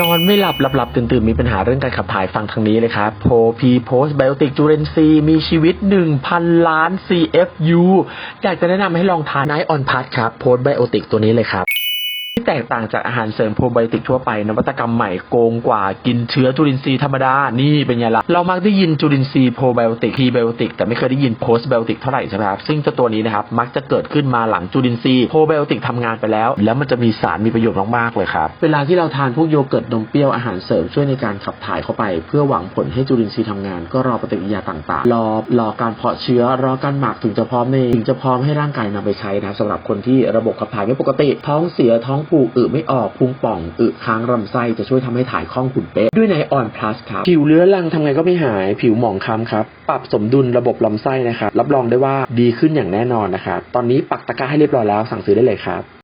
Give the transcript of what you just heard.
นอนไม่หลับหลับหลับตื่นตื่นมีปัญหาเรื่องการขับถ่ายฟังทางนี้เลยครับโพพีโพสไบโอติกจูเรนซีมีชีวิต 1,000 ล้าน CFU อยากจะแนะนำให้ลองทานไนออนพัทครับ โพสไบโอติกตัวนี้เลยครับ แตกต่างจากอาหารเสริมโปรไบโอติกทั่วไป นวัตกรรมใหม่โกงกว่ากินเชื้อจุลินทรีย์ธรรมดา นี่เป็นไงล่ะ เรามักได้ยินจุลินทรีย์โปรไบโอติกพรีไบโอติกแต่ไม่เคยได้ยินโพสไบโอติกเท่าไหร่ใช่ไหมครับ ซึ่งเจ้าตัวนี้นะครับมักจะเกิดขึ้นมาหลังจุลินทรีย์โปรไบโอติกทำงานไปแล้ว แล้วมันจะมีสารมีประโยชน์มากๆเลยครับ เวลาที่เราทานพวกโยเกิร์ตนมเปรี้ยวอาหารเสริมช่วยในการขับถ่ายเข้าไป เพื่อหวังผลให้จุลินทรีย์ทำงาน ก็รอปฏิกิริยาต่างๆ รอรอการเพาะเชื้อรอการหมักถึงจะพร้อมในถึงจะพร้อมให้ร่างกายนำไปใช้นะครับสำหรับคนที่ระบบขับถ่ายไม่ปกติท้องเสียท้องผูกอึไม่ออกพุงป่องอึค้างลำไส้จะช่วยทำให้ถ่ายคล่องขุ่นเป๊ะด้วยในออนพลัสครับ ผิวเรื้อรังทำไงก็ไม่หาย ผิวหมองคล้ำครับ ปรับสมดุลระบบลำไส้นะครับ รับรองได้ว่าดีขึ้นอย่างแน่นอนนะครับ ตอนนี้ปักตะกร้าให้เรียบร้อยแล้วสั่งซื้อได้เลยครับ